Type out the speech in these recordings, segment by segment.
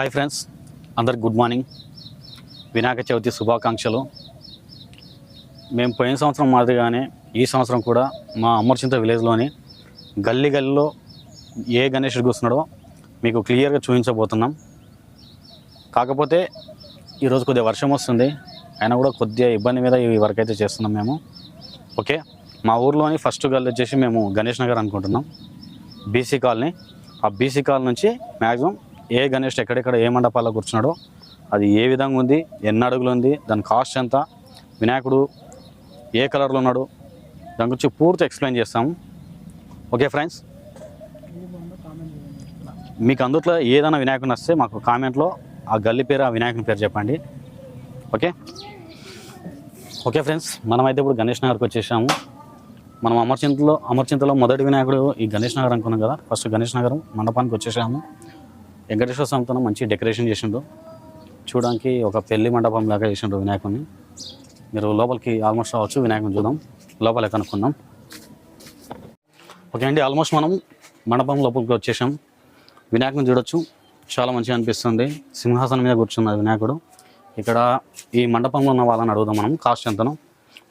Hi friends అందరికి good morning. Vinayaka Chavithi శుభాకాంక్షలు. మేము పోయిన సంవత్సరం మాదిరిగానే ఈ సంవత్సరం కూడా మా అమర్చింత విలేజ్లోని గల్లీ గల్లీలో ఏ గణేషుడు కూర్చున్నాడో మీకు క్లియర్గా చూపించబోతున్నాం. కాకపోతే ఈరోజు కొద్దిగా వర్షం వస్తుంది. అయినా కూడా కొద్దిగా ఇబ్బంది మీద ఈ వర్క్ అయితే చేస్తున్నాం మేము. ఓకే మా ఊర్లోని ఫస్ట్ గల్లీ వచ్చేసి మేము గణేష్ నగర్ అనుకుంటున్నాం. BC colony. ఆ బీసీ కాలనీ నుంచి మ్యాక్సిమం ఏ గణేష్ ఎక్కడెక్కడ ఏ మండపాల్లో కూర్చున్నాడో అది ఏ విధంగా ఉంది ఎన్ని అడుగులు ఉంది దాని కాస్ట్ ఎంత వినాయకుడు ఏ కలర్లో ఉన్నాడు దాని గురించి పూర్తి ఎక్స్ప్లెయిన్ చేస్తాము ఓకే ఫ్రెండ్స్? మీకు అందుట్లో ఏదైనా వినాయకుని వస్తే మాకు కామెంట్లో ఆ గల్లీ పేరు ఆ వినాయకుని పేరు చెప్పండి. ఓకే? ఓకే ఫ్రెండ్స్ మనమైతే ఇప్పుడు గణేష్ నగర్కి వచ్చేసాము. మనం అమర్చింతలో అమర్చింతలో మొదటి వినాయకుడు ఈ గణేష్ నగర్ అనుకున్నాం కదా ఫస్ట్ గణేష్ నగరం మండపానికి వచ్చేసాము. వెంకటేశ్వర స్వామితో మంచి డెకరేషన్ చేసిండు. చూడడానికి ఒక పెళ్ళి మండపం లాగా చేసిండు వినాయకుని మీరు లోపలికి ఆల్మోస్ట్ రావచ్చు వినాయకుని చూద్దాం. లోపల కనుక్కుందాం. ఓకే అండి ఆల్మోస్ట్ మనం మండపం లోపలికి వచ్చేసాం. వినాయకుని చూడొచ్చు. చాలా మంచిగా అనిపిస్తుంది. సింహాసనం మీద కూర్చున్నది వినాయకుడు. ఇక్కడ ఈ మండపంలో ఉన్న వాళ్ళని అడుగుదాం మనం కాస్ట్ ఎంతను.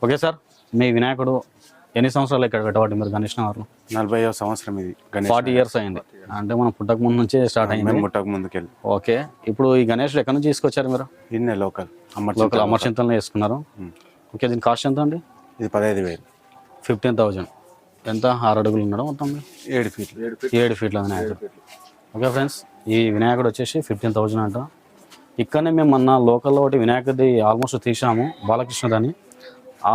ఓకే సార్ మీ వినాయకుడు ఎన్ని సంవత్సరాలు ఇక్కడ పెట్టబట్టి మీరు గణేష్ నగర్లో? నలభై సంవత్సరం ఇది గణేష్ ఫార్టీ ఇయర్స్ అయింది. అంటే మనం పుట్టక ముందు నుంచే స్టార్ట్ అయింది. మేము ముట్టక ముందుకెళ్ళి. ఓకే. ఇప్పుడు ఈ గణేష్ ఎక్కడి నుంచి తీసుకొచ్చారు మీరు? ఇన్నే లోకల్ లోకల్ అమర్చింతలను వేసుకున్నారు ఓకే దీని కాస్ట్ ఎంత అండి? ఇది పదహైదు వేలు. Fifteen thousand. ఎంత? ఆరు అడుగులు ఉన్నాడు మొత్తం? ఏడు ఫీట్లు. ఏడు ఏడు ఫీట్ల వినాయకుడు ఓకే ఫ్రెండ్స్ ఈ వినాయకుడు వచ్చేసి ఫిఫ్టీన్ థౌజండ్ అంట. ఇక్కడనే మేము మొన్న లోకల్లో ఒకటి వినాయకుడి ఆల్మోస్ట్ తీసాము బాలకృష్ణదని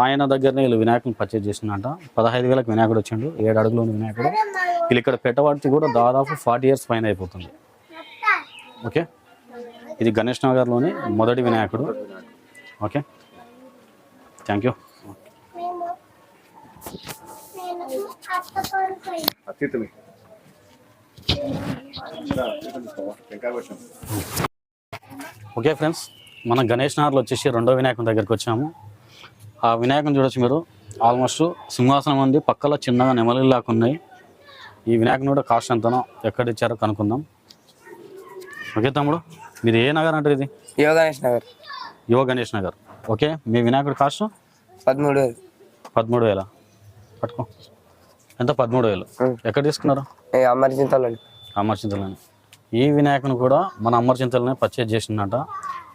ఆయన దగ్గరనే వీళ్ళు వినాయకుని పర్చేజ్ చేసిందంట. పదహైదు వేలకు వినాయకుడు వచ్చిండు. ఏడు అడుగులు ఉన్న వినాయకుడు. వీళ్ళు ఇక్కడ పెట్టబట్టి కూడా దాదాపు ఫార్టీ ఇయర్స్ పైన అయిపోతుంది. ఓకే? ఇది గణేష్ నగర్లోని మొదటి వినాయకుడు. Okay? Thank you okay friends మన గణేష్ నగర్లో వచ్చేసి రెండో వినాయకుని దగ్గరికి వచ్చాము. ఆ వినాయకుని చూడొచ్చు మీరు. ఆల్మోస్ట్ సింహాసనం ఉంది. పక్కలో చిన్నగా నెమలి లాగా ఉన్నాయి. ఈ వినాయకుని కూడా కాస్ట్ ఎంతనో ఎక్కడ ఇచ్చారో కనుక్కుందాం. ఓకే తమ్ముడు మీది ఏ నగర్ అంటారు ఇది? యోగానేష్ నగర్. యువ గణేష్ నగర్. ఓకే మీ వినాయకుడి కాస్ట్? పదమూడు వేలు. పదమూడు వేల? పట్టుకో. ఎంత? పదమూడు వేలు. ఎక్కడ తీసుకున్నారు? ఏ అమర్చింతలో అమర్చింతలని ఈ వినాయకుని కూడా మన అమర్చింతలనే పర్చేజ్ చేసిందంట.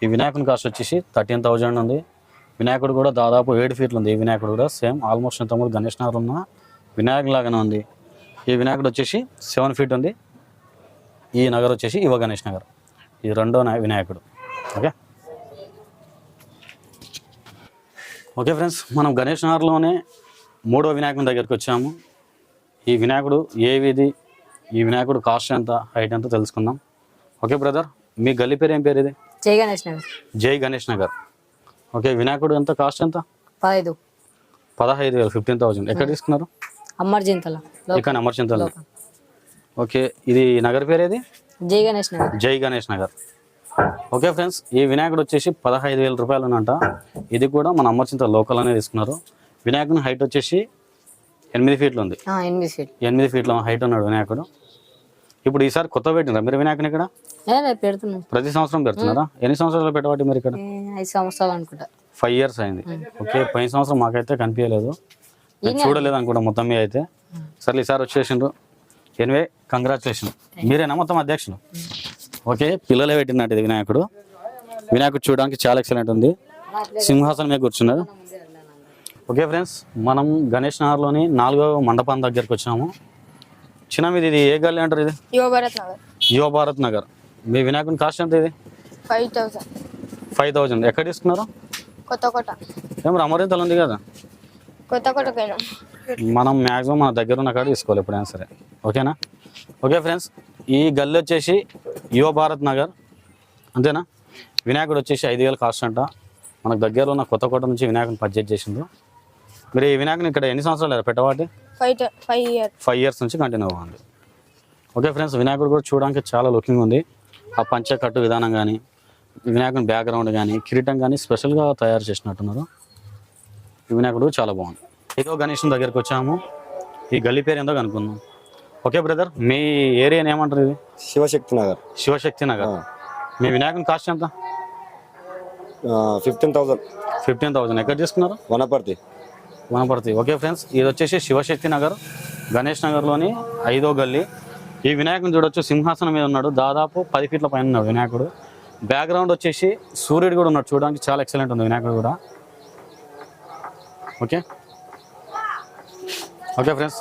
ఈ వినాయకుని కాస్ట్ వచ్చేసి థర్టీన్ థౌజండ్ ఉంది. వినాయకుడు కూడా దాదాపు ఏడు ఫీట్లు ఉంది. ఈ వినాయకుడు కూడా సేమ్ ఆల్మోస్ట్ ఇంతకుముందు గణేష్ నగర్ ఉన్న వినాయకుడు లాగానే ఉంది. ఈ వినాయకుడు వచ్చేసి సెవెన్ ఫీట్ ఉంది. ఈ నగర్ వచ్చేసి యువ గణేష్ నగర్. ఇది రెండో వినాయకుడు. ఓకే? ఓకే ఫ్రెండ్స్ మనం గణేష్ నగర్లోనే మూడో వినాయకుని దగ్గరికి వచ్చాము. ఈ వినాయకుడు ఏ వీధి ఈ వినాయకుడు కాస్ట్ ఎంత హైట్ ఎంత తెలుసుకుందాం. ఓకే బ్రదర్ మీ గల్లీ పేరు ఏం పేరు ఇది? జై గణేష్ నగర్. జై గణేష్ నగర్. ఓకే వినాయకుడు ఎంత? కాస్ట్ ఎంత? పదహైదు. పదహైదు వేలు ఫిఫ్టీన్ థౌజండ్ ఎక్కడ తీసుకున్నారు? ఇక్కడ అమర్చింతలు ఓకే ఇది నగర్ పేరు ఏది జై గణేష్ నగర్. జై గణేష్ నగర్. ఓకే ఫ్రెండ్స్ ఈ వినాయకుడు వచ్చేసి పదహైదు వేల రూపాయలు అంట ఇది కూడా మన అమర్చింత లోకల్ అనే తీసుకున్నారు. వినాయకుని హైట్ వచ్చేసి ఎనిమిది ఫీట్లు ఉంది. ఎనిమిది ఫీట్ ఎనిమిది ఫీట్ల హైట్ ఉన్నాడు వినాయకుడు. ఇప్పుడు ఈసారి కొత్త పెట్టినారా మీరు వినాయకుని ఇక్కడ? పెడుతున్నాం. ప్రతి సంవత్సరం పెడుతున్నారా? ఎన్ని సంవత్సరాలు పెట్టబట్టి మీరు ఇక్కడ? ఏ, ఐదు సంవత్సరాలు అనుకుంటా. ఫైవ్ ఇయర్స్ అయింది. ఓకే పోయిన సంవత్సరం మాకైతే కనిపించలేదు. నేను చూడలేదు అనుకుంటా మొత్తం మీద అయితే. సరే ఈసారి వచ్చేసిండ్రు. Anyway congratulation. మీరేనా మొత్తం అధ్యక్షులు? ఓకే పిల్లలే పెట్టినట్టు ఇది వినాయకుడు. వినాయకుడు చూడడానికి చాలా ఎక్సలెంట్ ఉంది. సింహాసనం మీద కూర్చున్నారు. ఓకే ఫ్రెండ్స్ మనం గణేష్ నగర్లోని నాలుగో మండపం దగ్గరికి వచ్చాము చిన్న మీది ఇది ఏ గల్లీ అంటారు ఇది? యువ భరత్ నగర్. యువ భారత్ నగర్. మీ వినాయకుని కాస్ట్ ఎంత ఇది? Five thousand. ఫైవ్ థౌజండ్ ఎక్కడ తీసుకున్నారు? కొత్త కోట. ఏం అమరింతలు ఉంది కదా? కొత్త మనం మ్యాక్సిమం మన దగ్గర ఉన్న కాడ తీసుకోవాలి ఎప్పుడైనా సరే. ఓకేనా? ఓకే ఫ్రెండ్స్ ఈ గల్లీ వచ్చేసి యువ భారత్ నగర్. అంతేనా? వినాయకుడు వచ్చేసి ఐదు వేలు కాస్ట్ అంట. మనకు దగ్గరలో ఉన్న కొత్త కోట నుంచి వినాయకుని పర్చేజ్ చేసిండు. మీరు ఈ వినాయకుని ఇక్కడ ఎన్ని సంవత్సరాలు పెట్టవాటి? Five five year five years నుంచి కంటిన్యూ అవ్వండి ఓకే ఫ్రెండ్స్ వినాయకుడు కూడా చూడడానికి చాలా లుకింగ్ ఉంది. ఆ పంచకట్టు విధానం కానీ వినాయకుని బ్యాక్గ్రౌండ్ కానీ కిరీటం కానీ స్పెషల్గా తయారు చేసినట్టున్నారు. ఈ వినాయకుడు చాలా బాగుంది. ఏదో గణేశం దగ్గరికి వచ్చాము. ఈ గల్లీ పేరు ఏందో కనుక్కుందాం. ఓకే బ్రదర్ మీ ఏరియా ఏమంటారు ఇది? శివశక్తి నగర్. శివశక్తి నగర్. మీ వినాయకుని కాస్ట్ ఎంత? ఫిఫ్టీన్ థౌసండ్ ఫిఫ్టీన్ థౌసండ్ ఎక్కడ తీసుకున్నారు? వనపర్తి. వనపర్తి. ఓకే ఫ్రెండ్స్ ఇది వచ్చేసి శివశక్తి నగర్ గణేష్ నగర్లోని ఐదో గల్లీ. ఈ వినాయకుని చూడొచ్చు సింహాసనం మీద ఉన్నాడు. దాదాపు పది ఫీట్ల పైన ఉన్నాడు వినాయకుడు. బ్యాక్గ్రౌండ్ వచ్చేసి సూర్యుడు కూడా ఉన్నాడు. చూడడానికి చాలా ఎక్సలెంట్ ఉంది వినాయకుడు కూడా. Okay? Okay friends.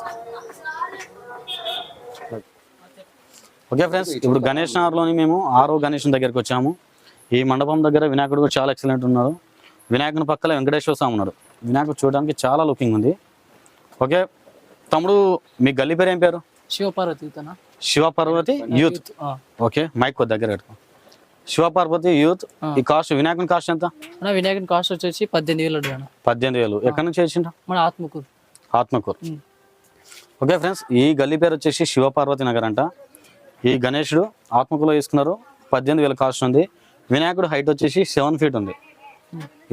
Okay friends ఇప్పుడు గణేష్ నగర్లోని మేము ఆరో గణేష్ దగ్గరికి వచ్చాము. ఈ మండపం దగ్గర వినాయకుడు కూడా చాలా ఎక్సలెంట్ ఉన్నాడు. వినాయకుని పక్కన వెంకటేశ్వర స్వామి ఉన్నాడు. వినాయకుడు చూడడానికి చాలా లుకింగ్ ఉంది. ఓకే తమ్ముడు మీ గల్లీ పేరు ఏం పేరు? Shivaparvathi Shivaparvathi youth. Okay mike దగ్గర పెట్టుకో. శివపార్వతి యూత్ ఈ కాస్ట్ వినాయకుని కాస్ట్ ఎంత? వినాయకుని కాస్ట్ వచ్చేసి పద్దెనిమిది వేలు పద్దెనిమిది వేలు. ఎక్కడి నుంచి వచ్చిండ్రు మన ఆత్మకూరు. ఆత్మకూరు. ఓకే ఫ్రెండ్స్ ఈ గల్లీ పేరు వచ్చేసి శివపార్వతి నగర్ అంట. ఈ గణేషుడు ఆత్మకూరులో తీసుకున్నారు పద్దెనిమిది వేల కాస్ట్ ఉంది. వినాయకుడు హైట్ వచ్చేసి సెవెన్ ఫీట్ ఉంది.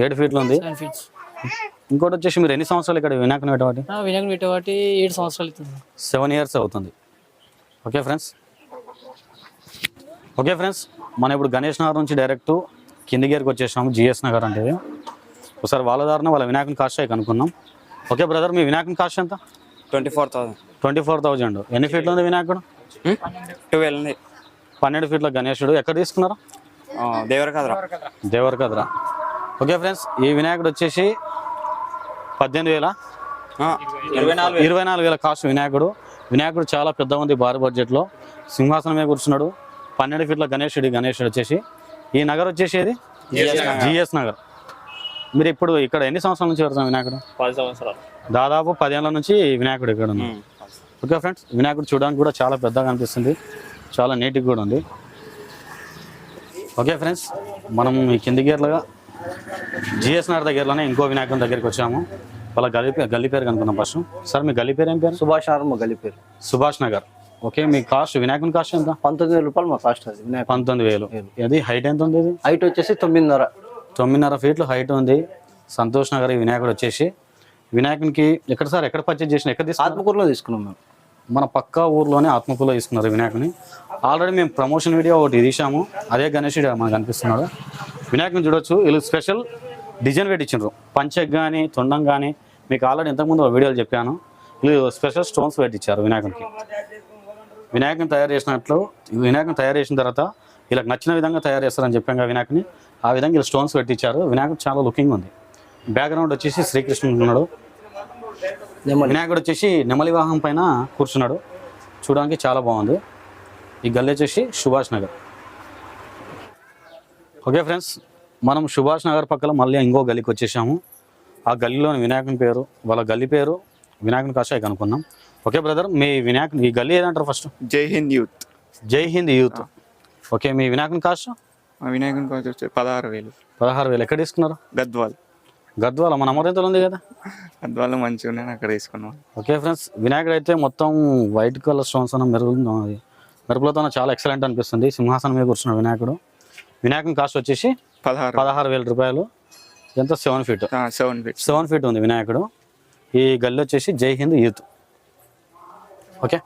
ఏడు ఫీట్లు ఉంది. ఇంకోటి వచ్చేసి మీరు ఎన్ని సంవత్సరాలు ఇక్కడ వినాయకుని పెట్టబట్టి నా వినాయకుని పెట్టేవాటి ఏడు సంవత్సరాలు అవుతుంది. సెవెన్ ఇయర్స్ అవుతుంది. Okay friends? ఓకే ఫ్రెండ్స్ మనం ఇప్పుడు గణేష్ నగర్ నుంచి డైరెక్ట్ కింది గేర్కి వచ్చేసాము జిఎస్ నగర్ అంటే ఇది. ఒకసారి వాళ్ళ దారిన వాళ్ళ వినాయకుని కాస్ట్ అయ్యి కనుక్కున్నాం ఓకే బ్రదర్ మీ వినాయకుని కాస్ట్ ఎంత? Twenty four thousand. Twenty four thousand ఎన్ని ఫీట్లు ఉంది వినాయకుడు? ట్వెల్వ్ ఉంది. పన్నెండు ఫీట్ల గణేశుడు ఎక్కడ తీసుకున్నారు? దేవర కదరా దేవరకద్ర. ఓకే ఫ్రెండ్స్ ఈ వినాయకుడు వచ్చేసి పద్దెనిమిది వేల? ఇరవై నాలుగు ఇరవై నాలుగు వేల కాస్ట్ వినాయకుడు. వినాయకుడు చాలా పెద్ద ఉంది భారీ బడ్జెట్లో. సింహాసనం మీద కూర్చున్నాడు. పన్నెండు ఫీట్ల గణేశుడి గణేశుడు వచ్చేసి. ఈ నగర్ వచ్చేసి ఏది? జిఎస్ నగర్. మీరు ఇప్పుడు ఇక్కడ ఎన్ని సంవత్సరాల నుంచి పెడతాం వినాయకుడు? పది సంవత్సరాలు. దాదాపు పదేళ్ళ నుంచి వినాయకుడు ఇక్కడ ఉంది ఓకే ఫ్రెండ్స్ వినాయకుడు చూడడానికి కూడా చాలా పెద్దగా అనిపిస్తుంది. చాలా నీట్గా కూడా ఉంది. ఓకే ఫ్రెండ్స్ మనం ఈ కింది గేర్లుగా జిఎస్ నగర్ దగ్గరలోనే ఇంకో వినాయకుని దగ్గరికి వచ్చాము. వాళ్ళ గల్లీ పేరు గల్లీ పేరు కనుక్కున్నాం ఫస్ట్. సార్ మీ గల్లీ పేరు ఏం పేరు? సుభాష్ ఆర్మ గలి పేరు. సుభాష్ నగర్. ఓకే మీ కాస్ట్ వినాయకుని కాస్ట్ ఎంత? పంతొమ్మిది వేల రూపాయలు మా కాస్ట్ అది వినాయక పంతొమ్మిది వేలు. ఇది హైట్ ఎంత ఉంది ఇది? హైట్ వచ్చేసి తొమ్మిదిన్నర. తొమ్మిదిన్నర ఫీట్లు హైట్ ఉంది. సంతోష్ నగర్ ఈ వినాయకుడు వచ్చేసి. వినాయకునికి ఎక్కడ సార్ ఎక్కడ పర్చేజ్ చేసిన ఎక్కడ తీసుకున్నారు? ఆత్మకూరులో తీసుకున్నాం మేము. మన పక్క ఊర్లోనే ఆత్మకూరులో తీసుకున్నారు వినాయకుని. ఆల్రెడీ మేము ప్రమోషన్ వీడియో ఒకటి తీసాము అదే గణేష్ మనకు కనిపిస్తున్నాడు వినాయకుని చూడొచ్చు. వీళ్ళు స్పెషల్ డిజైన్ పెట్టించారు పంచక్ కానీ తొండం కానీ మీకు ఆల్రెడీ ఇంతకుముందు ఒక వీడియోలు చెప్పాను. వీళ్ళు స్పెషల్ స్టోన్స్ పెట్టించారు వినాయకునికి. వినాయకుని తయారు చేసినట్లు వినాయకుని తయారు చేసిన తర్వాత వీళ్ళకి నచ్చిన విధంగా తయారు చేస్తారని చెప్పాం కదా వినాయకుని. ఆ విధంగా వీళ్ళు స్టోన్స్ పెట్టించారు వినాయకుడు చాలా లుకింగ్ ఉంది. బ్యాక్గ్రౌండ్ వచ్చేసి శ్రీకృష్ణుడు ఉన్నాడు వినాయకుడు వచ్చేసి నెమలి వాహనం పైన కూర్చున్నాడు. చూడడానికి చాలా బాగుంది. ఈ గల్లీ వచ్చేసి సుభాష్ నగర్. ఓకే ఫ్రెండ్స్ మనం సుభాష్ నగర్ పక్కన మళ్ళీ ఇంకో గల్లీకి వచ్చేసాము. ఆ గల్లీలోని వినాయకుని పేరు వాళ్ళ గల్లీ పేరు వినాయకుని కాస్త కనుక్కున్నాం ఓకే బ్రదర్ మీ వినాయకుని ఈ గల్లీ ఏదంటారు ఫస్ట్ జై హింద్ యూత్. జై హింద్ యూత్. ఓకే మీ వినాయకుని కాస్ట్ వినాయకుని కాస్ట్ వచ్చి పదహారు వేలు. పదహారు వేలు ఎక్కడ తీసుకున్నారు? గద్వాల్. గద్వాల మన అమరంతలు ఉంది కదా? గద్వాల్లో మంచిగా ఉన్నాయి అక్కడ తీసుకున్నాం. ఓకే ఫ్రెండ్స్ వినాయకుడు అయితే మొత్తం వైట్ కలర్ స్టోన్స్ అన్న మెరుగులు అది మెరుపులతో చాలా ఎక్సలెంట్ అనిపిస్తుంది. సింహాసనం మీద కూర్చున్న వినాయకుడు. వినాయకుని కాస్ట్ వచ్చేసి పదహారు. పదహారు వేల రూపాయలు. ఎంత? Seven feet. Seven feet. Seven feet ఉంది వినాయకుడు. ఈ గల్లి వచ్చేసి Jai Hind youth. Okay?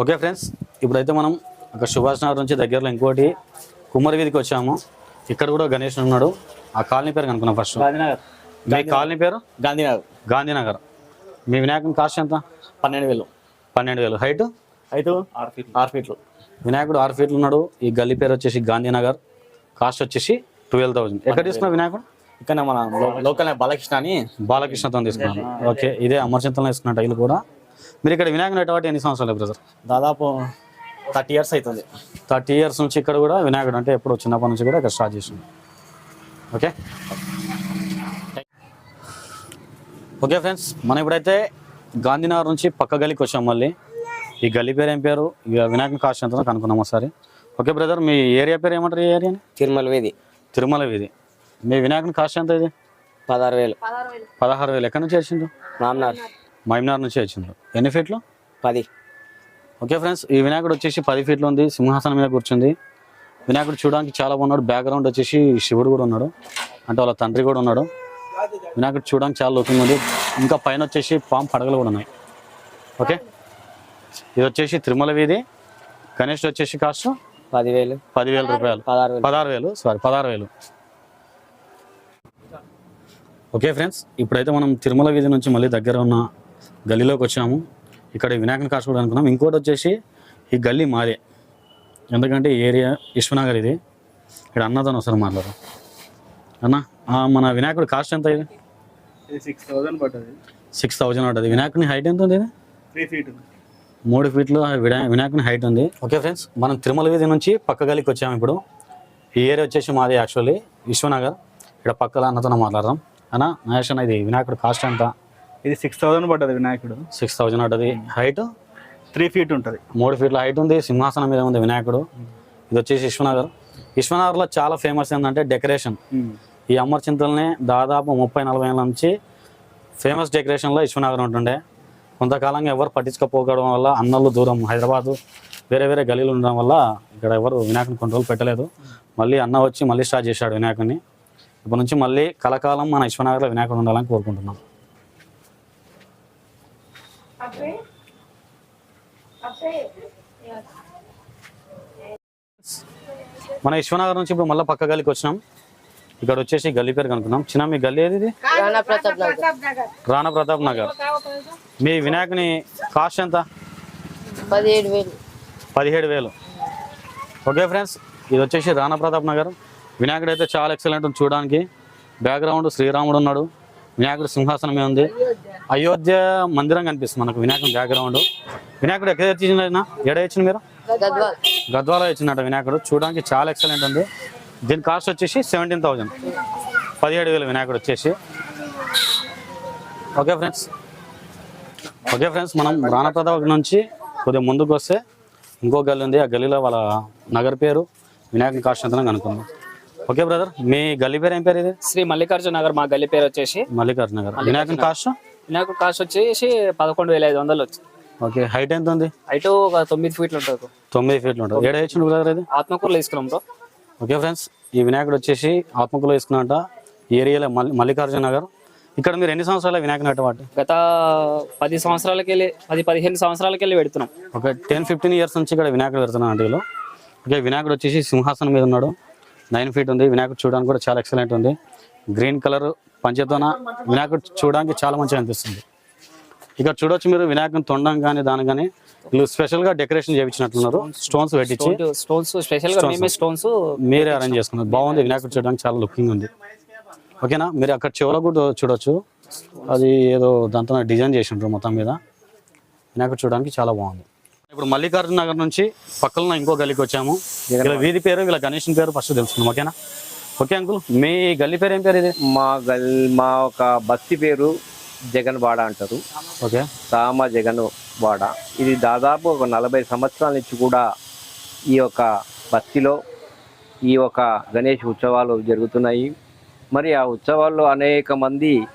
Okay friends ఇప్పుడైతే మనం ఒక సుభాష్ నగర్ నుంచి దగ్గరలో ఇంకోటి కుమ్మరి వీధికి వచ్చాము. ఇక్కడ కూడా గణేష్ ఉన్నాడు. ఆ కాలనీ పేరు కనుక్కున్నాం ఫస్ట్ గాంధీనగర్. మీ కాలనీ పేరు? గాంధీనగర్. గాంధీనగర్. మీ వినాయకుని కాస్ట్ ఎంత? పన్నెండు వేలు. పన్నెండు వేలు. హైట్? హైట్? ఆరు ఫీట్లు. ఆరు ఫీట్లు. వినాయకుడు ఆరు ఫీట్లు ఉన్నాడు. ఈ గల్లీ పేరు వచ్చేసి గాంధీనగర్. కాస్ట్ వచ్చేసి ట్వెల్వ్ థౌసండ్. ఎక్కడ తీసుకున్నావు వినాయకుడు? ఇక్కడ మన లోకల్ బాలకృష్ణ అని బాలకృష్ణతో తీసుకున్నాను. ఓకే ఇదే అమర్చింతలో తీసుకున్న టైల్ కూడా. మీరు ఇక్కడ వినాయకుడు ఎటువంటి ఎన్ని సంవత్సరాలు బ్రదర్? దాదాపు థర్టీ ఇయర్స్ అవుతుంది థర్టీ ఇయర్స్ నుంచి ఇక్కడ కూడా వినాయకుడు అంటే ఎప్పుడు చిన్నప్పటి నుంచి కూడా ఇక్కడ స్టార్ట్ చేసింది ఓకే? ఓకే ఫ్రెండ్స్ మనం ఇప్పుడైతే గాంధీనగర్ నుంచి పక్క గలీకి వచ్చాం మళ్ళీ. ఈ గల్లీ పేరు ఏం పేరు? ఇక వినాయకుని కాస్ట్ ఎంతో కనుక్కున్నాం ఒకసారి. ఓకే బ్రదర్ మీ ఏరియా పేరు ఏమంటారు? ఈ ఏరియాని తిరుమల వీధి. తిరుమల వీధి. మీ వినాయకుని కాస్ట్ ఎంత ఇది? పదహారు వేలు. పదహారు వేలు. ఎక్కడి నుంచి వచ్చిండ్రు? మామనార్. మైమ్నార్ నుంచి వచ్చిండ్రు. ఎన్ని ఫీట్లు పది. ఓకే ఫ్రెండ్స్ ఈ వినాయకుడు వచ్చేసి పది ఫీట్లు ఉంది. సింహాసనం మీద కూర్చుంది. వినాయకుడు చూడడానికి చాలా బాగున్నాడు. బ్యాక్గ్రౌండ్ వచ్చేసి శివుడు కూడా ఉన్నాడు. అంటే వాళ్ళ తండ్రి కూడా ఉన్నాడు. వినాయకుడు చూడడానికి చాలా లుకింగ్ ఉంది. ఇంకా పైన వచ్చేసి పాము పడగలు కూడా ఉన్నాయి. ఓకే? ఇది వచ్చేసి తిరుమల వీధి. గణేష్ వచ్చేసి కాస్ట్? పదివేలు. పదివేల రూపాయలు. పదహారు వేలు. పదహారు వేలు. సారీ పదహారు వేలు. ఓకే ఫ్రెండ్స్ ఇప్పుడైతే మనం తిరుమల వీధి నుంచి మళ్ళీ దగ్గర ఉన్న గల్లీలోకి వచ్చాము. ఇక్కడ వినాయకుని కాస్ట్ కూడా అనుకున్నాం. ఇంకోటి వచ్చేసి ఈ గల్లీ మాదే. ఎందుకంటే ఈ ఏరియా విశ్వనగర్ ఇది. ఇక్కడ అన్నతో ఒకసారి మాట్లాడు అన్న ఆ, మన వినాయకుడి కాస్ట్ ఎంత ఇది? సిక్స్ థౌజండ్ పడ్డది. సిక్స్ థౌజండ్ ఉంటుంది వినాయకుని హైట్ ఎంత ఉంది ఇది? త్రీ ఫీట్ మూడు ఫీట్లు వినా వినాయకుని హైట్ ఉంది. ఓకే ఫ్రెండ్స్ మనం తిరుమల వీధి నుంచి పక్క గలికి వచ్చాము ఇప్పుడు. ఈ ఏరియా వచ్చేసి మాది యాక్చువల్లీ విశ్వనగర్. ఇక్కడ పక్కల అన్నతో మాట్లాడదాం. అన్న మహేష్ అన్న ఇది వినాయకుడు కాస్ట్ ఎంత? ఇది సిక్స్ థౌజండ్ పడ్డది వినాయకుడు. సిక్స్ థౌజండ్ ఉంటుంది హైట్ త్రీ ఫీట్ ఉంటుంది. మూడు ఫీట్ల హైట్ ఉంది. సింహాసనం మీద ఉంది వినాయకుడు. ఇది వచ్చేసి విశ్వనగర్. విశ్వనగర్లో చాలా ఫేమస్ ఏంటంటే డెకరేషన్ ఈ అమర్ చింతల్ని దాదాపు ముప్పై నలభై ఏళ్ళ నుంచి ఫేమస్ డెకరేషన్లో విశ్వనగర్ ఉంటుండే. కొంతకాలంగా ఎవరు పట్టించుకోకపోవడం వల్ల అన్నలు దూరం హైదరాబాదు వేరే వేరే గలీలు ఉండడం వల్ల ఇక్కడ ఎవరు వినాయకుని కొన్ని రోజులు పెట్టలేదు. మళ్ళీ అన్న వచ్చి మళ్ళీ స్టార్ట్ చేశాడు వినాయకుడిని ఇప్పటి నుంచి మళ్ళీ కలకాలం మన విశ్వనగర్లో వినాయకుడు ఉండాలని కోరుకుంటున్నాం. మన విశ్వనగర్ నుంచి ఇప్పుడు మళ్ళీ పక్క గల్లీకి వచ్చినాం. ఇక్కడ వచ్చేసి గల్లీ పేరు కనుక్కున్నాం చిన్న మీ గల్లీ ఏది ఇది? రాణా ప్రతాప్ నగర్. మీ వినాయకుని కాస్ట్ ఎంత? పదిహేడు వేలు. పదిహేడు వేలు. ఓకే ఫ్రెండ్స్ ఇది వచ్చేసి రాణా ప్రతాప్ నగర్. వినాయకుడు అయితే చాలా ఎక్సలెంట్ ఉంది చూడడానికి. బ్యాక్గ్రౌండ్ శ్రీరాముడు ఉన్నాడు. వినాయకుడు సింహాసనం మీద ఉంది. అయోధ్య మందిరం కనిపిస్తుంది మనకు వినాయకుడు బ్యాక్గ్రౌండ్ వినాయకుడు ఎక్కడ తెచ్చిన ఎడ తెచ్చిన మీరు? గద్వాల్. గద్వాల ఇచ్చినట్టు వినాయకుడు. చూడడానికి చాలా ఎక్సలెంట్ ఉంది. దీని కాస్ట్ వచ్చేసి సెవెంటీన్ థౌజండ్ పదిహేడు వేలు వినాయకుడు వచ్చేసి. ఓకే ఫ్రెండ్స్ ఓకే ఫ్రెండ్స్ మనం రాణప్రతాప్ నుంచి కొద్దిగా ముందుకు వస్తే ఇంకో గల్లీ ఉంది. ఆ గల్లీలో వాళ్ళ నగర్ పేరు వినాయకుని కాస్ట్ ఎంత కనుక్కుందాం. ఓకే బ్రదర్ మీ గల్లీ పేరు ఏం పేరు ఇది? శ్రీ మల్లికార్జున నగర్ మా గల్లీ పేరు వచ్చేసి మల్లికార్జున నగర్. వినాయకుని కాస్ట్ వినాయకుడు కాస్ట్ వచ్చేసి పదకొండు వేల ఐదు వందలు వచ్చింది ఓకే హైట్ ఎంత ఉంది? అయితే ఒక తొమ్మిది ఫీట్లు ఉంటుంది. తొమ్మిది ఫీట్లు ఉంటుంది. ఏడు వేసిండు బ్రదర్ ఇది? ఆత్మకూరులో తీసుకున్నాం బ్రో. ఓకే ఫ్రెండ్స్ ఈ వినాయకుడు వచ్చేసి ఆత్మకులో వేసుకున్నట్ట ఈ ఏరియాలో మల్లి మల్లికార్జున నగర్. ఇక్కడ మీరు ఎన్ని సంవత్సరాల వినాయకుని కట్టవాటి గత పది సంవత్సరాలకి వెళ్ళి పది పదిహేను సంవత్సరాలకి వెళ్ళి పెడుతున్నాం. ఒక టెన్ ఫిఫ్టీన్ ఇయర్స్ నుంచి ఇక్కడ వినాయకుడు పెడుతున్నాను అంటీలో ఓకే వినాయకుడు వచ్చేసి సింహాసనం మీద ఉన్నాడు. నైన్ ఫీట్ ఉంది వినాయకుడు చూడడానికి కూడా చాలా ఎక్సలెంట్ ఉంది. గ్రీన్ కలర్ పంచతోన వినాయకుడు చూడడానికి చాలా మంచిగా అనిపిస్తుంది. ఇక్కడ చూడొచ్చు మీరు వినాయకుని తొండం కానీ దాని కానీ. వీళ్ళు స్పెషల్గా డెకరేషన్ చేయించినట్లున్నారు. స్టోన్స్ పెట్టించి. స్టోన్స్ స్పెషల్గా మేమే స్టోన్స్ మీరే అరేంజ్ చేసుకున్నారు. బాగుంది వినాయకుడు చూడడానికి చాలా లుకింగ్ ఉంది. ఓకేనా? మీరు అక్కడ చివర కూడా చూడొచ్చు. అది ఏదో దాంతో డిజైన్ చేసి ఉంటారు మొత్తం మీద. వినాయకుడు చూడడానికి చాలా బాగుంది. ఇప్పుడు మల్లికార్జున నగర్ నుంచి పక్కన ఇంకో గల్లీకి వచ్చాము. వీళ్ళ వీధి పేరు వీళ్ళ గణేషన్ పేరు ఫస్ట్ తెలుసుకుందాం. ఓకేనా? ఓకే అంకుల్ మీ గల్లీ పేరు ఏం పేరు ఇది? మా గల్ మా ఒక బస్తి పేరు జగన్ వాడ అంటారు. ఓకే. రామ జగన్. వాడ. ఇది దాదాపు ఒక నలభై సంవత్సరాల నుంచి కూడా ఈ యొక్క బస్తీలో ఈ యొక్క గణేష్ ఉత్సవాలు జరుగుతున్నాయి. మరి ఆ ఉత్సవాల్లో అనేక మంది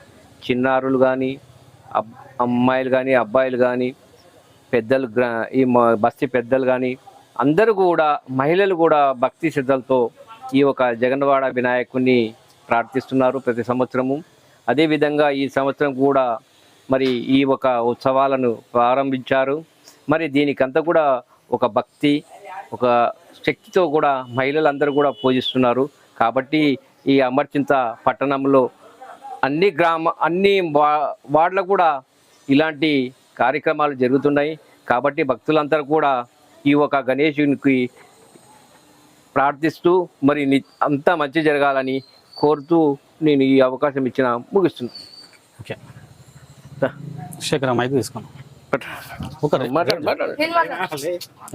చిన్నారులు కానీ అబ్ అమ్మాయిలు కానీ అబ్బాయిలు కానీ పెద్దలు గ్రా- ఈ మ- బస్తీ పెద్దలు కానీ అందరూ కూడా మహిళలు కూడా భక్తి శ్రద్ధలతో ఈ యొక్క జగన్వాడ వినాయకుడిని ప్రార్థిస్తున్నారు ప్రతి సంవత్సరము. అదేవిధంగా ఈ సంవత్సరం కూడా మరి ఈ ఒక ఉత్సవాలను ప్రారంభించారు. మరి దీనికంతా కూడా ఒక భక్తి ఒక శక్తితో కూడా మహిళలందరూ కూడా పూజిస్తున్నారు. కాబట్టి ఈ అమర్చింత పట్టణంలో అన్ని గ్రామ అన్ని వా కూడా ఇలాంటి కార్యక్రమాలు జరుగుతున్నాయి. కాబట్టి భక్తులందరూ కూడా ఈ ఒక గణేశునికి ప్రార్థిస్తూ మరి ని- అంతా మంచి జరగాలని కోరుతూ నేను ఈ అవకాశం ఇచ్చిన ముగిస్తున్నాను ఓకే. శేఖర్ మైక్ తీసుకున్నాం. ఒక మాట్లాడు మాట్లాడు.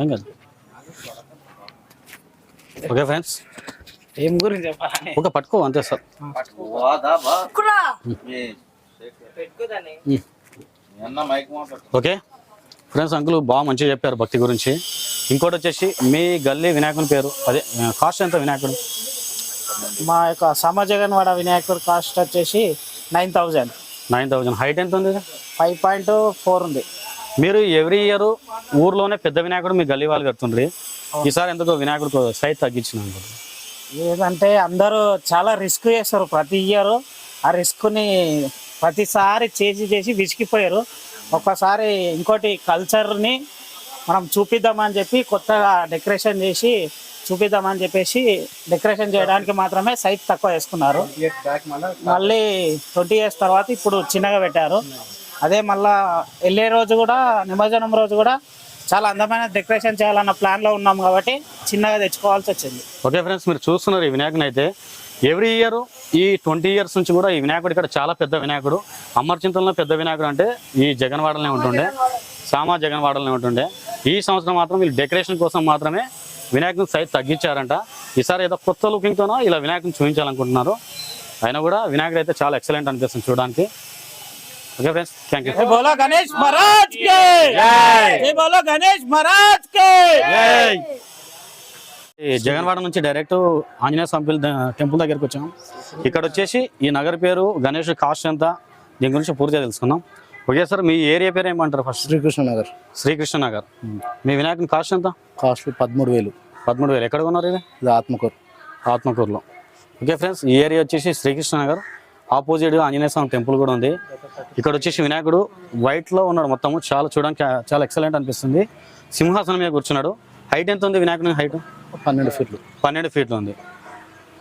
ఏం కాదు. Okay friends? ఏం గురించి చెప్పాలని ఒక పట్టుకో అంతే సార్. ఓకే. ఫ్రెండ్స్ అంకుల్ బాగా మంచిగా చెప్పారు భక్తి గురించి. ఇంకోటి వచ్చేసి మీ గల్లీ వినాయకుని పేరు. అదే కాస్ట్ ఎంత వినాయకుడు? మా యొక్క సమజగన్వాడ వినాయకుడు కాస్ట్ వచ్చేసి nine thousand. Nine thousand. Height ఎంత ఉంది? ఫైవ్ పాయింట్ ఫోర్ ఉంది. మీరు ఎవ్రీ ఇయర్ ఊర్లోనే పెద్ద వినాయకుడు మీ గల్లీ వాళ్ళు కడుతుండ్రి ఈసారి ఎందుకో వినాయకుడు సైజ్ తగ్గించిన ఏదంటే అందరూ చాలా రిస్క్ చేస్తారు. ప్రతి ఇయర్ ఆ రిస్క్ని ప్రతిసారి చేసి చేసి విసిగిపోయారు. ఒక్కసారి ఇంకోటి కల్చర్ని మనం చూపిద్దామని చెప్పి కొత్తగా డెకరేషన్ చేసి చూపిద్దామని చెప్పేసి డెకరేషన్ చేయడానికి మాత్రమే సైజ్ తక్కువ వేసుకున్నారు. మళ్ళీ ట్వంటీ ఇయర్స్ తర్వాత ఇప్పుడు చిన్నగా పెట్టారు. అదే మళ్ళా వెళ్ళే రోజు కూడా నిమజ్జనం రోజు కూడా చాలా అందమైన డెకరేషన్ చేయాలన్న ప్లాన్లో ఉన్నాం కాబట్టి చిన్నగా తెచ్చుకోవాల్సి వచ్చింది. ఓకే ఫ్రెండ్స్ మీరు చూస్తున్నారు ఈ వినాయకుని అయితే. ఎవ్రీ ఇయర్ ఈ ట్వంటీ ఇయర్స్ నుంచి కూడా ఈ వినాయకుడు ఇక్కడ చాలా పెద్ద వినాయకుడు. అమర్చింతల్లో పెద్ద వినాయకుడు అంటే ఈ జగన్వాడలనే ఉంటుండే. సామా జగన్వాడలనే ఉంటుండే. ఈ సంవత్సరం మాత్రం వీళ్ళు డెకరేషన్ కోసం మాత్రమే వినాయకుని సైజ్ తగ్గించారంట. ఈసారి ఏదో కొత్త లుకింగ్తోనో ఇలా వినాయకుని చూపించాలనుకుంటున్నారు. అయినా కూడా వినాయకుడు అయితే చాలా ఎక్సలెంట్ అనిపిస్తుంది చూడడానికి. ఓకే ఫ్రెండ్స్ థ్యాంక్ యూ బోలో గణేష్ మహారాజ్ కే! జై! బోలో గణేష్ మహారాజ్ కే! జగన్వాడ నుంచి డైరెక్ట్ ఆంజనేయ స్వామి టెంపుల్ దగ్గరికి వచ్చాం. ఇక్కడ వచ్చేసి ఈ నగర్ పేరు గణేష్ కాస్ట్ ఎంత? దీని గురించి పూర్తిగా తెలుసుకుందాం. ఓకే సార్ మీ ఏరియా పేరు ఏమంటారు ఫస్ట్ శ్రీకృష్ణ నగర్ శ్రీకృష్ణ నగర్ మీ వినాయకుని కాస్ట్ ఎంత? కాస్ట్ పదమూడు వేలు. పదమూడు వేలు. ఎక్కడ కొన్నారు ఇది? ఇది ఆత్మకూరు. ఆత్మకూరులో. ఓకే ఫ్రెండ్స్ ఈ ఏరియా వచ్చేసి శ్రీకృష్ణ నగర్ ఆపోజిట్ ఆంజనేయ స్వామి టెంపుల్ కూడా ఉంది. ఇక్కడ వచ్చేసి వినాయకుడు వైట్లో ఉన్నాడు మొత్తం చాలా చూడడానికి చాలా ఎక్సలెంట్ అనిపిస్తుంది. సింహాసనం మీద కూర్చున్నాడు. హైట్ ఎంత ఉంది వినాయకుని హైట్ పన్నెండు ఫీట్లు. పన్నెండు ఫీట్లు ఉంది.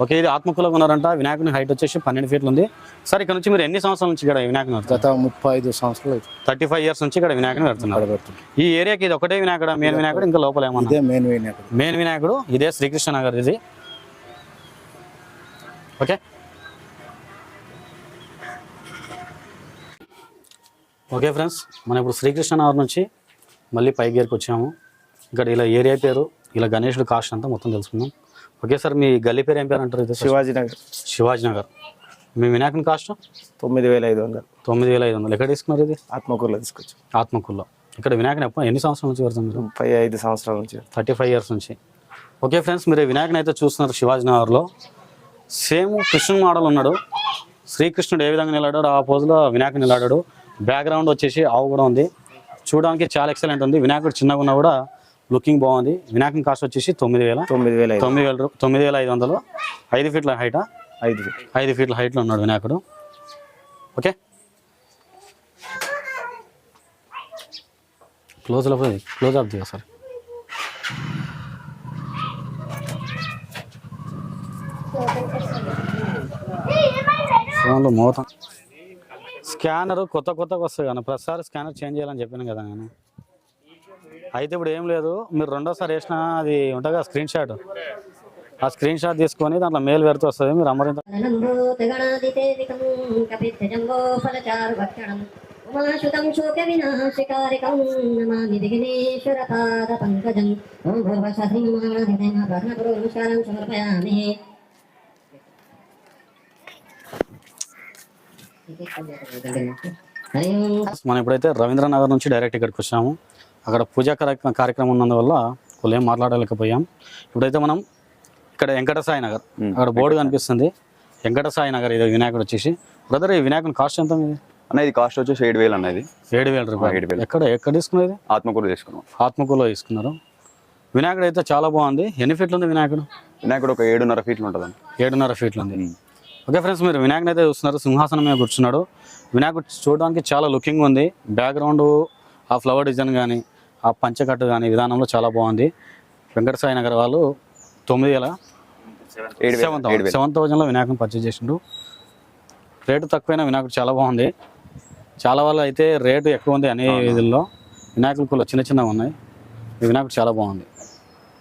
ఓకే ఇది ఆత్మకూరులో ఉన్నారంట. వినాయకుని హైట్ వచ్చేసి పన్నెండు ఫీట్లు ఉంది. సార్ ఇక్కడ నుంచి మీరు ఎన్ని సంవత్సరాల నుంచి ఇక్కడ వినాయకుని గత ముప్పై ఐదు సంవత్సరాలు థర్టీ ఫైవ్ ఇయర్స్ నుంచి ఇక్కడ వినాయకుని పెడుతున్నారు ఈ ఏరియాకి ఇది ఒకటే వినాయకుడు? మెయిన్ వినాయకుడు ఇంకా లోపల ఏమన్నా? ఇదే మెయిన్ వినాయకుడు. మెయిన్ వినాయకుడు ఇదే శ్రీకృష్ణ నగర్ ఇది. ఓకే. ఓకే ఫ్రెండ్స్ మనం ఇప్పుడు శ్రీకృష్ణ నగర్ నుంచి మళ్ళీ పై గేర్కి వచ్చాము ఇక్కడ ఇలా ఏరియా పేరు ఇలా గణేషుడు కాస్ట్ అంతా మొత్తం తెలుసుకుందాం. ఓకే సార్ మీ గల్లీ పేరు ఏం పేరు అంటారు ఇది శివాజీ నగర్. శివాజీ నగర్ మీ వినాయకుని కాస్ట్? తొమ్మిది వేల ఐదు వందలు. తొమ్మిది వేల ఐదు వందలు. ఎక్కడ తీసుకున్నారు ఇది? ఆత్మకూరులో తీసుకొచ్చు. ఆత్మకూరులో. ఇక్కడ వినాయకుని ఎప్పుడు ఎన్ని సంవత్సరాల నుంచి పెడుతుంది మీరు? ముప్పై ఐదు సంవత్సరాల నుంచి. థర్టీ ఫైవ్ ఇయర్స్ నుంచి. ఓకే ఫ్రెండ్స్ మీరు వినాయకుని అయితే చూస్తున్నారు శివాజీనగర్లో. సేమ్ కృష్ణుని మోడల్ ఉన్నాడు. శ్రీకృష్ణుడు ఏ విధంగా నిలడాడు ఆ పోజులో వినాయకుడు నిలడాడు బ్యాక్గ్రౌండ్ వచ్చేసి ఆవు కూడా ఉంది. చూడడానికి చాలా ఎక్సలెంట్ ఉంది. వినాయకుడు చిన్నగా ఉన్నా కూడా లుకింగ్ బాగుంది. వినాయకుని కాస్ట్ వచ్చేసి తొమ్మిది వేల. తొమ్మిది వేల తొమ్మిది వేల తొమ్మిది వేల ఐదు వందలు. ఐదు ఫీట్ల హైటా ఐదు ఫీట్ ఐదు ఫీట్ల హైట్లో ఉన్నాడు వినాయకుడు. Okay. Close up close up దిగా సార్. ఫోన్లో మోతం. స్కానర్ కొత్త కొత్తగా వస్తాయి కానీ ప్రతిసారి స్కానర్ చేంజ్ చేయాలని చెప్పాను కదా నేను. అయితే ఇప్పుడు ఏం లేదు. మీరు రెండోసారి వేసిన అది ఉంటుంది స్క్రీన్ షాట్ ఆ స్క్రీన్ షాట్ తీసుకొని దాంట్లో మెయిల్ పెడుతూ వస్తుంది. మీరు అమరింత నందోతగణాదిసేవికం కపిత్యజంబో ఫలచారుభక్షణం ఉమాశుతం శోక వినాశికారికం నమామి విఘ్నేశ్వర పాద పంకజం. ఓం భూర్వశింహాధిదేన ప్రార్థనపురు నమస్కారం సమర్పయామి. హరి ఓం మనం ఇప్పుడైతే రవీంద్రనగర్ నుంచి డైరెక్ట్ ఇక్కడికి వచ్చాము. అక్కడ పూజా కార్యక్రమం కార్యక్రమం ఉన్నందువల్ల వాళ్ళు ఏం మాట్లాడలేకపోయాం. ఇప్పుడైతే మనం ఇక్కడ వెంకటసాయి నగర్ అక్కడ బోర్డు కనిపిస్తుంది. వెంకటసాయి నగర్ ఇది వినాయకుడు వచ్చేసి. బ్రదర్ ఈ వినాయకుని కాస్ట్ ఎంత అన్న ఇది కాస్ట్ వచ్చేసి ఏడు వేలు అన్నది ఏడు వేల రూపాయలు. ఎక్కడ ఎక్కడ తీసుకునేది ఆత్మకూరు తీసుకున్నాం. ఆత్మకూరులో తీసుకున్నారు. వినాయకుడు అయితే చాలా బాగుంది. ఎన్ని ఫీట్లు ఉంది వినాయకుడు? వినాయకుడు ఒక ఏడున్నర ఫీట్లు ఉంటుంది ఏడున్నర ఫీట్లు ఉంది. ఓకే ఫ్రెండ్స్ మీరు వినాయకుని అయితే చూస్తున్నారు. సింహాసనం మీద కూర్చున్నాడు. వినాయకుడు చూడడానికి చాలా లుకింగ్ ఉంది. బ్యాక్గ్రౌండ్ ఆ ఫ్లవర్ డిజైన్ కానీ ఆ పంచకట్టు కానీ విధానంలో చాలా బాగుంది. వెంకటసాయి నగర్ వాళ్ళు తొమ్మిది వేల సెవెన్ థౌసండ్. సెవెన్ థౌసండ్లో వినాయకుని పర్చేజ్ చేసిండు. రేటు తక్కువైన వినాయకుడు చాలా బాగుంది. చాలా వాళ్ళు అయితే రేటు ఎక్కువ ఉంది అనే వీధుల్లో వినాయకులు కూడా చిన్న చిన్నగా ఉన్నాయి. ఈ వినాయకుడు చాలా బాగుంది.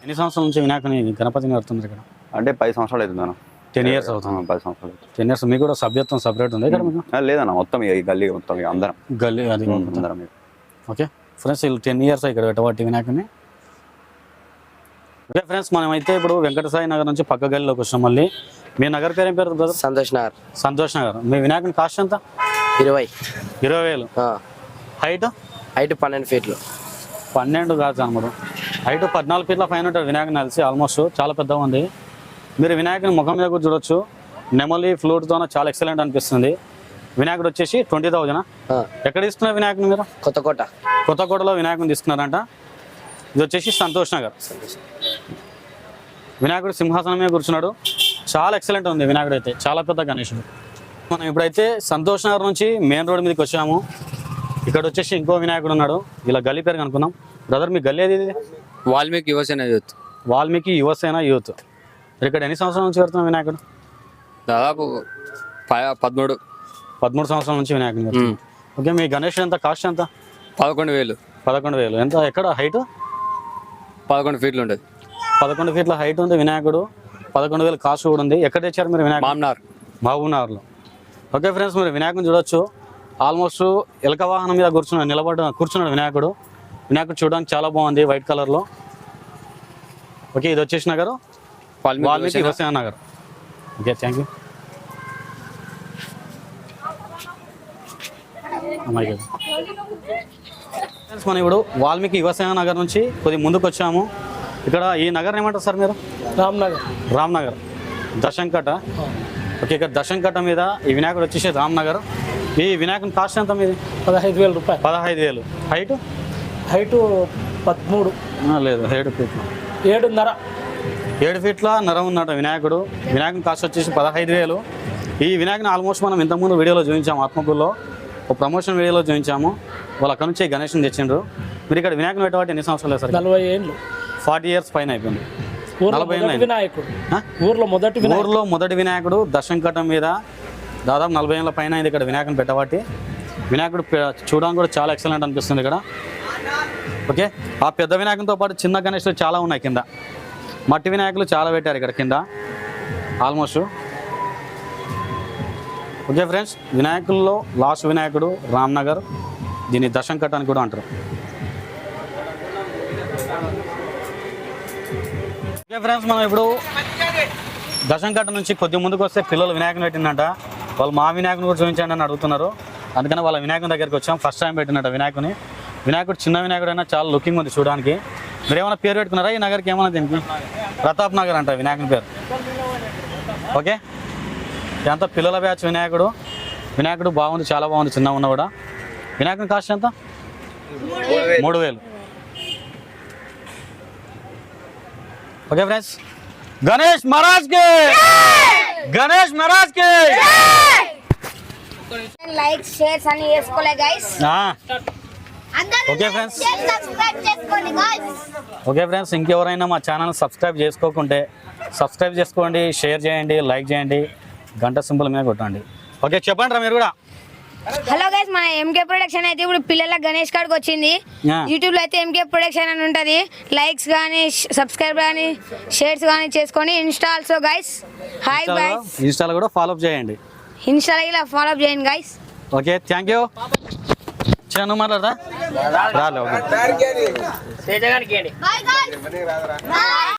ఎన్ని సంవత్సరాల నుంచి వినాయకుని గణపతిని కడుతున్నారు ఇక్కడ? అంటే పది సంవత్సరాలు అవుతుంది టెన్ ఇయర్స్ అవుతుంది. పది సంవత్సరాలు. టెన్ ఇయర్స్ మీకు కూడా సభ్యత్వం సపరేట్ ఉంది ఇక్కడ మీకు? లేదన్న మొత్తం ఈ గల్లీ మొత్తం అందరం. గల్లీ అది అందరం. ఓకే ఫ్రెండ్స్ వీళ్ళు టెన్ ఇయర్స్ ఇక్కడ పెట్టబట్టి వినాయకుని ఓకే ఫ్రెండ్స్ మనమైతే ఇప్పుడు వెంకటసాయి నగర్ నుంచి పక్క గల్లీలోకి వచ్చినాం మళ్ళీ. మీ నగర్ పేరు ఏం పేరు బ్రదర్? సంతోష్ నగర్. సంతోష్ నగర్. మీ వినాయకుని కాస్ట్ ఎంత? ఇరవై. ఇరవై వేలు. హైట్ హైట్ పన్నెండు ఫీట్లు పన్నెండు కాదు అనమాట హైట్ పద్నాలుగు ఫీట్ల పైన ఉంటుంది వినాయకుని కలిసి ఆల్మోస్ట్ చాలా పెద్దగా ఉంది. మీరు వినాయకుని ముఖం మీద కూడా చూడొచ్చు. నెమలి ఫ్లూట్తో చాలా ఎక్సలెంట్ అనిపిస్తుంది. వినాయకుడు వచ్చేసి ట్వంటీ థౌజండ్? ఎక్కడ తీసుకున్నారు వినాయకుని మీరు? కొత్తకోట. కొత్తకోటలో వినాయకుని తీసుకున్నారంట. ఇది వచ్చేసి సంతోష్ నగర్. వినాయకుడు సింహాసనం మీద కూర్చున్నాడు. చాలా ఎక్సలెంట్ ఉంది వినాయకుడు అయితే. చాలా పెద్ద గణేశుడు మనం ఇప్పుడైతే సంతోష్ నగర్ నుంచి మెయిన్ రోడ్ మీదకి వచ్చాము. ఇక్కడ వచ్చేసి ఇంకో వినాయకుడు ఉన్నాడు. ఇలా గల్లీ పేరు కనుక్కున్నాం బ్రదర్ మీ గల్లీ ఏది వాల్మీకి యువసేన యూత్. వాల్మీకి యువసేన యూత్. ఇక్కడ ఎన్ని సంవత్సరాల నుంచి పెడుతున్నాం వినాయకుడు? దాదాపు పదమూడు పదమూడు సంవత్సరాల నుంచి వినాయకుడు పెడుతున్నాం. ఓకే మీ గణేష్ ఎంత? కాస్ట్ ఎంత? పదకొండు వేలు. పదకొండు వేలు. ఎంత? ఎక్కడ? హైట్? పదకొండు ఫీట్లు ఉంటుంది పదకొండు ఫీట్ల హైట్ ఉంది వినాయకుడు. పదకొండు వేలు కాస్ట్ కూడా ఉంది. ఎక్కడ తెచ్చారు మీరు వినాయకుడు మామ్నార్. మహబూబ్నగర్లో ఓకే ఫ్రెండ్స్ మీరు వినాయకుని చూడొచ్చు. ఆల్మోస్ట్ ఎలక వాహనం మీద కూర్చున్నాడు నిలబడ కూర్చున్నాడు వినాయకుడు. వినాయకుడు చూడడానికి చాలా బాగుంది వైట్ కలర్లో. ఓకే ఇది వచ్చేసి Nagar. Valmiki Hussain Nagar. Okay thank you. Friends మనం ఇప్పుడు వాల్మీకి యువసేన నగర్ నుంచి కొద్ది ముందుకు వచ్చాము ఇక్కడ ఈ నగర్ ఏమంటారు సార్ మీరు? రామ్నగర్. రామ్నగర్. దశంకట. ఓకే ఇక్కడ దశంకట మీద ఈ వినాయకుడు వచ్చేసి రామ్నగర్. ఈ వినాయకుని కాస్ట్ ఎంత మీది? పదహైదు వేల రూపాయలు. పదహైదు వేలు. హైట్? హైటు పదమూడు. లేదు ఏడు ఫీట్లు. ఏడున్నర. ఏడు ఫీట్ల నరం ఉన్నట వినాయకుడు. వినాయకుని కాస్ట్ వచ్చేసి పదహైదు వేలు. ఈ వినాయకుని ఆల్మోస్ట్ మనం ఇంతకుముందు వీడియోలో చూపించాము ఆత్మకూరులో. ఒక ప్రమోషన్ వీడియోలో చూపించాము. వాళ్ళు అక్కడ నుంచి గణేష్ని తెచ్చిండ్రు. మీరు ఇక్కడ వినాయకుని పెట్టబట్టి ఎన్ని సంవత్సరాలు సార్ నలభై ఏళ్ళు. ఫార్టీ ఇయర్స్ పైన అయిపోయింది. ఊర్లో నలభై మొదటి. వినాయకుడు? ఊర్లో మొదటి వినాయకుడు. ఊర్లో మొదటి వినాయకుడు దశంకటం మీద దాదాపు నలభై ఏళ్ళ పైన ఇక్కడ వినాయకుని పెట్టబట్టి. వినాయకుడు చూడడానికి కూడా చాలా ఎక్సలెంట్ అనిపిస్తుంది ఇక్కడ. ఓకే? ఆ పెద్ద వినాయకునితో పాటు చిన్న గణేష్లు చాలా ఉన్నాయి కింద. మట్టి వినాయకులు చాలా పెట్టారు ఇక్కడ కింద. ఆల్మోస్ట్. ఓకే ఫ్రెండ్స్ వినాయకుల్లో లాస్ట్ వినాయకుడు రామ్నగర్ దీన్ని దశంకట్ అని కూడా అంటారు. ఓకే ఫ్రెండ్స్ మనం ఇప్పుడు దశంకట్ట నుంచి కొద్ది ముందుకు వస్తే పిల్లలు వినాయకుని పెట్టిందంట. వాళ్ళు మా వినాయకుని కూడా చూపించండి అని అడుగుతున్నారు. అందుకని వాళ్ళ వినాయకుని దగ్గరికి వచ్చాం ఫస్ట్ టైం పెట్టినట్ట వినాయకుని. వినాయకుడు చిన్న వినాయకుడు అయినా చాలా లుకింగ్ ఉంది చూడడానికి. మీరు ఏమైనా పేరు పెట్టుకున్నారా? ఈ నగర్కి ఏమైనా దీనికి? ప్రతాప్ నగర్ అంట వినాయకుని పేరు. ఓకే? ఇదంతా పిల్లల బ్యాచ్ వినాయకుడు? వినాయకుడు బాగుంది చాలా బాగుంది చిన్న ఉన్న కూడా. వినాయకుని కాస్ట్ ఎంత? మూడు వేలు. Okay friends. గణేష్ మహారాజ్కి గణేష్ మహారాజ్కి లైక్ షేర్స్ అన్ని చేసుకోలే guys okay friends okay friends ఇంకెవరైనా మా ఛానల్ సబ్స్క్రైబ్ చేసుకోకుంటే సబ్స్క్రైబ్ చేసుకోండి షేర్ చేయండి లైక్ చేయండి. గంట సింబల్ మీద కొట్టండి. ఓకే చెప్పండి రా మీరు కూడా. హలో గైస్ మన ఎంకే ప్రొడక్షన్ అయితే ఇప్పుడు పిల్లల గణేష్ కాడికి వచ్చింది. Yeah. యూట్యూబ్లో అయితే ఎంకే ప్రొడక్షన్ అని ఉంటుంది. లైక్స్ కానీ సబ్స్క్రైబ్ కానీ షేర్స్ కానీ చేసుకొని insta also guys hi guys ఇన్స్టాలో కూడా ఫాలో అప్ చేయండి. ఇన్స్టాలో ఇలా ఫాలో అప్ చేయండి గైస్ ఓకే థ్యాంక్ యూ చిన్న మాట్లాడదా రాలే ఓకే.